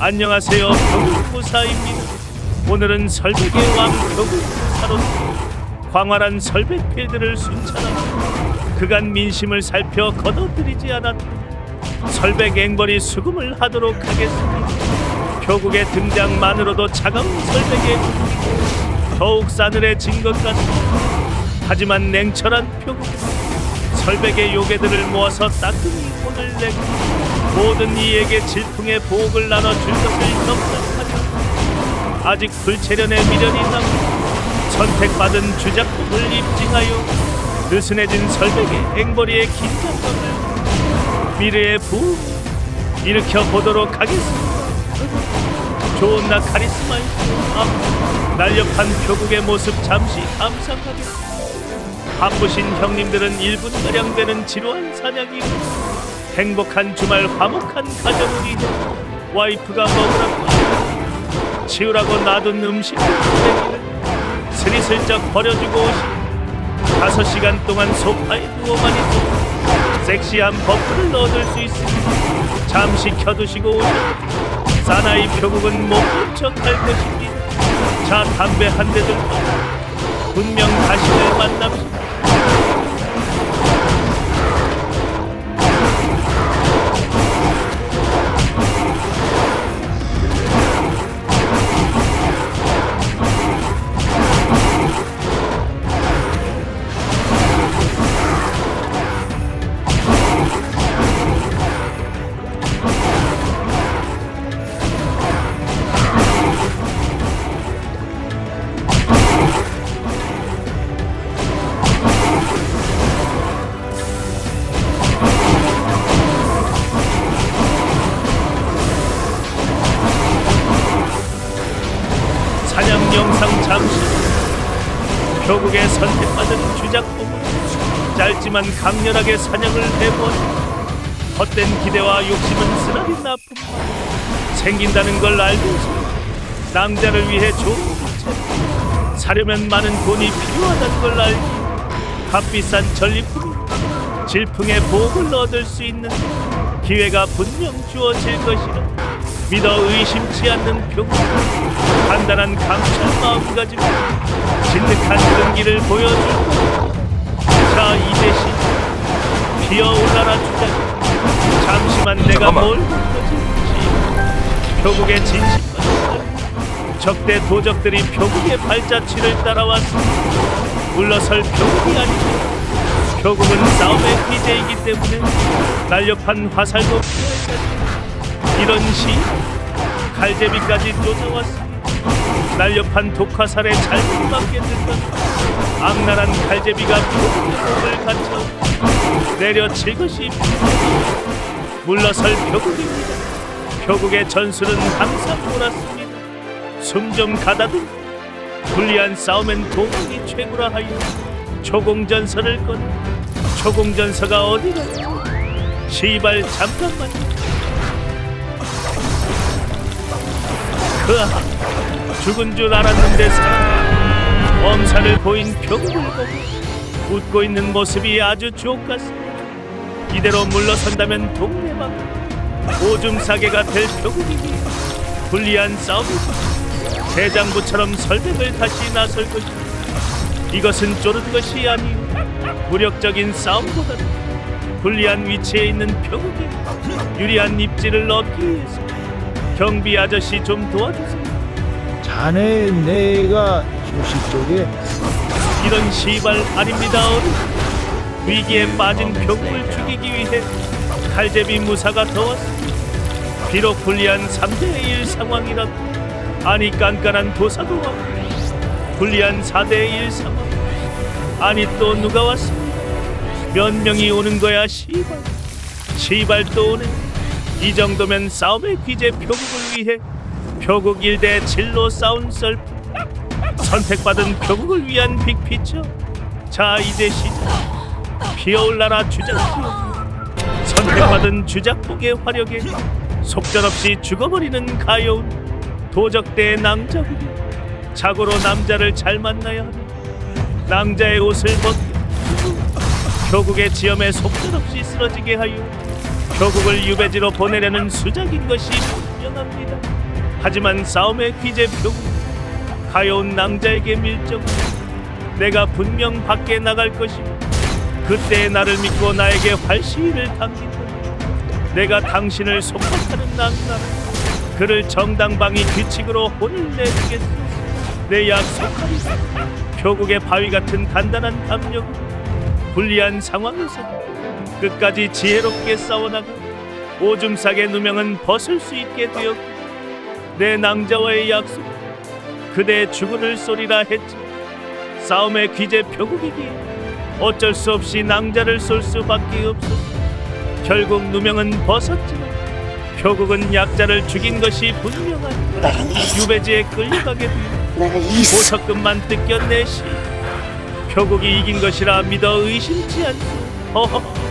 안녕하세요. 경무사입니다. 오늘은 설백의 왕 경무사로 광활한 설백 필드를 순찰하고 그간 민심을 살펴 거둬들이지 않았던 설백 앵벌이 수금을 하도록 하겠습니다. 표국의 등장만으로도 차가운 설백의 더욱 싸늘해진 것 같습니다. 하지만 냉철한 표국 설백의 요괴들을 모아서 따끔히 혼을 내고 모든 이에게 질풍의 보복을 나눠줄 것을 협상하며 아직 불체련의 미련이 남아 선택받은 주작품을 입증하여 느슨해진 설백의 앵벌이의 긴장감을 미래의 부 일으켜 보도록 하겠습니다. 좋은 나 카리스마 있고 아, 날렵한 표국의 모습 잠시 감상하겠습니다. 바쁘신 형님들은 1분가량 되는 지루한 사냥이고 행복한 주말 화목한 가정을 위해 와이프가 먹으라고 치우라고 놔둔 음식을 쓰레기를 스리슬쩍 버려주고 오시 다섯 시간 동안 소파에 누워만 있어 섹시한 버프를 얻을 수 있으니 잠시 켜두시고 오시 사나이 표국은 못 본 척할 것입니다. 자 담배 한 대 들고 분명 다시를 만납시다 영상 잠시. 표국의 선택받은 주작품으로 짧지만 강렬하게 사냥을 해본. 헛된 기대와 욕심은 쓰나리 나쁨. 생긴다는 걸 알면서 낭자를 위해 좋은 부채 사려면 많은 돈이 필요하다는 걸 알기 값비싼 전리품이 질풍의 보복을 얻을 수 있는 기회가 분명 주어질 것이라 믿어 의심치 않는 표국 간단한 감찰 마음가짐 진득한 끈기를 보여줄 자 이대신 피어올라라 주자. 잠시만 내가 잠깐만. 뭘 보여줄지. 표국의 진심과 적대 도적들이 표국의 발자취를 따라왔습니다 물러설 표국이 아니고 표국은 싸움의 피제이기 때문에 날렵한 화살도 피해야 된다 이런 시 칼제비까지 쫓아왔습니다 날렵한 독화살에 잘못 맞게 된다 악랄한 표국의 몸을 갖춰 내려칠 것이. 물러설 표국입니다. 표국의 전술은 항상 옳았습니다. 숨 좀 가다듬. 불리한 싸움엔 도망이 최고라 하여 초공전서를 꺼내 초공전서가 어디 갔지 시발 잠깐만 죽은 줄 알았는데 사 엄살을 보인 보고 웃고 있는 모습이 아주 주옥 같습니다 이대로 물러선다면 동네방 오줌 싸개가 될 표국이니 불리한 싸움이 대장부처럼 설백을 다시 나설 것입니다. 이것은 쫄은 것이 아니오 무력적인 싸움보다는 불리한 위치에 있는 표국이 유리한 입지를 얻기 위해서 경비 아저씨 좀 도와주세요. 자네 내가 조식 쪽에. 이런 시발 아닙니다 어른 위기에 빠진 표국을 죽이기 위해 칼제비 무사가 더 왔습니다. 비록 불리한 3대1 상황이라도 아니 깐깐한 도사도 왔고 불리한 4대1 상황. 아니 또 누가 왔습니까? 몇 명이 오는 거야 시발. 시발 또 오네 이 정도면 싸움의 귀재 표국을 위해 표국 1대 7로 싸운 썰. 선택받은 표국을 위한 빅피처. 자 이제 시작. 피어올라라 주작지요 선택받은 주작복의 화력에 속절없이 죽어버리는 가여운 도적대의 낭자구리 자고로 남자를 잘 만나야 하니 낭자의 옷을 벗겨 표국의 지엄에 속절없이 쓰러지게 하여 표국을 유배지로 보내려는 수작인 것이 분명합니다. 하지만 싸움의 귀재 표구 가여운 낭자에게 밀정 내가 분명 밖에 나갈 것이고 그때 나를 믿고 나에게 활시위를 당긴다. 내가 당신을 속박하는 낭나라 그를 정당방위 규칙으로 혼을 내주겠소. 내 약속하리라. 표국의 바위 같은 단단한 담력 불리한 상황에서 끝까지 지혜롭게 싸워나가 오줌 싸게 누명은 벗을 수 있게 되었고 내 낭자와의 약속 그대 죽으를 쏘리라 했지. 싸움의 귀재 표국이기에 어쩔 수 없이 낭자를 쏠 수밖에 없었어 결국 누명은 벗었지만 표국은 약자를 죽인 것이 이 유배지에 끌려가게 이 보석금만 뜯겨내시 표국이 이긴 것이라 믿어 의심치 않소 허허